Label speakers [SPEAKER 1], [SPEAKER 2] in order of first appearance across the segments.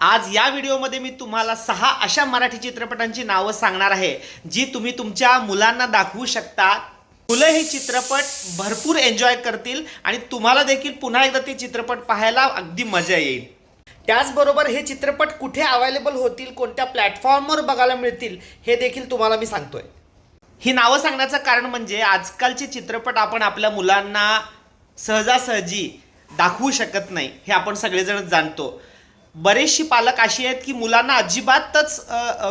[SPEAKER 1] आज या व्हिडिओमध्ये मी तुम्हाला सहा अशा मराठी चित्रपटांची नावं सांगणार आहे जी तुम्ही तुमच्या मुलांना दाखवू शकता. मुलं हे चित्रपट भरपूर एन्जॉय करतील आणि तुम्हाला देखील पुन्हा एकदा ते चित्रपट पाहायला अगदी मजा येईल. त्याचबरोबर हे चित्रपट कुठे अवेलेबल होतील कोणत्या प्लॅटफॉर्मवर बघायला मिळतील हे देखील तुम्हाला मी सांगतोय. ही नावं सांगण्याचं कारण म्हणजे आजकालचे चित्रपट आपण आपल्या मुलांना सहजासहजी दाखवू शकत नाही हे आपण सगळेजण जाणतो. बरेचशी पालक अशी आहेत की मुलांना अजिबातच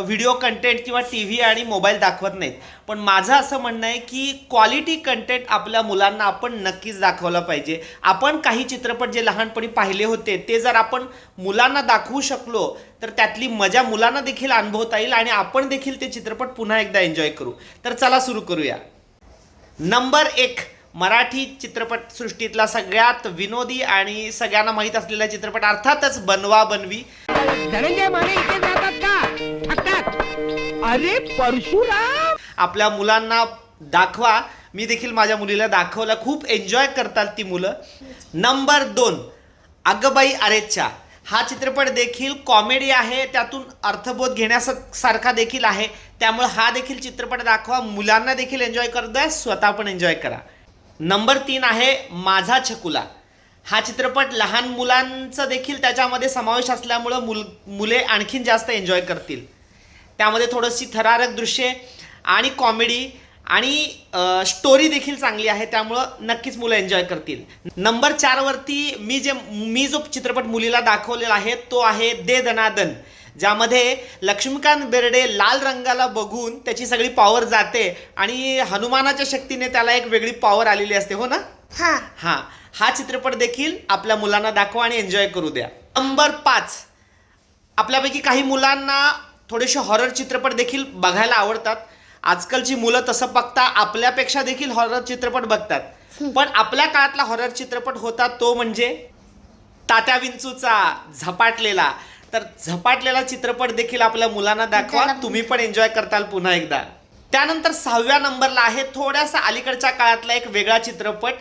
[SPEAKER 1] व्हिडिओ कंटेंट किंवा टी व्ही आणि मोबाईल दाखवत नाहीत. पण माझं असं म्हणणं आहे की क्वालिटी कंटेंट आपल्या मुलांना आपण नक्कीच दाखवलं पाहिजे. आपण काही चित्रपट जे लहानपणी पाहिले होते ते जर आपण मुलांना दाखवू शकलो तर त्यातली मजा मुलांना देखील अनुभवता येईल आणि आपण देखील ते चित्रपट पुन्हा एकदा एन्जॉय करू. तर चला सुरू करूया. नंबर एक मराठी चित्रपट सृष्टीतला सगळ्यात विनोदी आणि सगळ्यांना माहीत असलेला चित्रपट अर्थातच बनवा बनवी.
[SPEAKER 2] धनंजय माने इथे जातात का? अरे परशुराम!
[SPEAKER 1] आपल्या मुलांना दाखवा. मी देखील माझ्या मुलीला दाखवला. खूप एन्जॉय करतात ती मुलं. नंबर दोन अगबाई अरेच्छा हा चित्रपट देखील कॉमेडी आहे. त्यातून अर्थबोध घेण्यासारखा देखील आहे. त्यामुळे हा देखील चित्रपट दाखवा. मुलांना देखील एन्जॉय करतोय. स्वतः पण एन्जॉय करा. नंबर तीन आहे माझा छकुला. हा चित्रपट लहान मुलांचा देखील त्याच्यामध्ये समावेश असल्यामुळं मुल मुले आणखीन जास्त एन्जॉय करतील. त्यामध्ये थोडीशी थरारक दृश्ये आणि कॉमेडी आणि स्टोरी देखील चांगली आहे त्यामुळं नक्कीच मुलं एन्जॉय करतील. नंबर चारवरती मी जे मी जो चित्रपट मुलीला दाखवलेला आहे तो आहे दे दनादन. ज्यामध्ये लक्ष्मीकांत बेर्डे लाल रंगाला बघून त्याची सगळी पॉवर जाते आणि हनुमानाच्या शक्तीने त्याला एक वेगळी पॉवर आलेली असते हो ना?
[SPEAKER 3] हा.
[SPEAKER 1] हा. हा चित्रपट देखील आपल्या मुलांना दाखवा आणि एन्जॉय करू द्या. नंबर पाच. आपल्यापैकी काही मुलांना थोडेसे हॉरर चित्रपट देखील बघायला आवडतात. आजकालची मुलं तसं बघता आपल्यापेक्षा देखील हॉरर चित्रपट बघतात. पण आपल्या काळातला हॉरर चित्रपट होता तो म्हणजे तात्या विंचूचा झपाटलेला. तर झपाटलेला चित्रपट देखील आपल्या मुलांना दाखवा. तुम्ही पण एन्जॉय करताल पुन्हा एकदा. त्यानंतर सहाव्या नंबरला आहे थोड्यासा अलीकडच्या काळातला एक वेगळा चित्रपट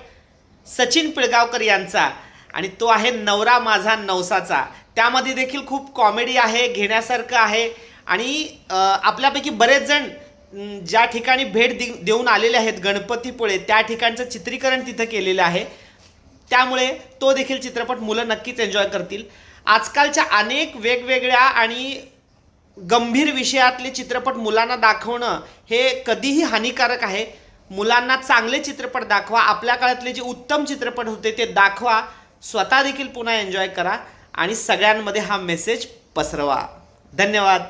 [SPEAKER 1] सचिन पिळगावकर यांचा. आणि तो आहे नवरा माझा नवसाचा. त्यामध्ये देखील खूप कॉमेडी आहे घेण्यासारखं आहे. आणि आपल्यापैकी बरेच जण ज्या ठिकाणी भेट देऊन आलेले आहेत गणपतीपुळे त्या ठिकाणचं चित्रीकरण तिथं केलेलं आहे. त्यामुळे तो देखील चित्रपट मुलं नक्कीच एन्जॉय करतील. आजकालच्या अनेक वेगवेगळ्या आणि गंभीर विषयातले चित्रपट मुलांना दाखवणं हे कधीही हानिकारक आहे. मुलांना चांगले चित्रपट दाखवा. आपल्या काळातले जे उत्तम चित्रपट होते ते दाखवा. स्वतः देखील पुन्हा एन्जॉय करा. आणि सगळ्यांमध्ये हा मेसेज पसरवा. धन्यवाद.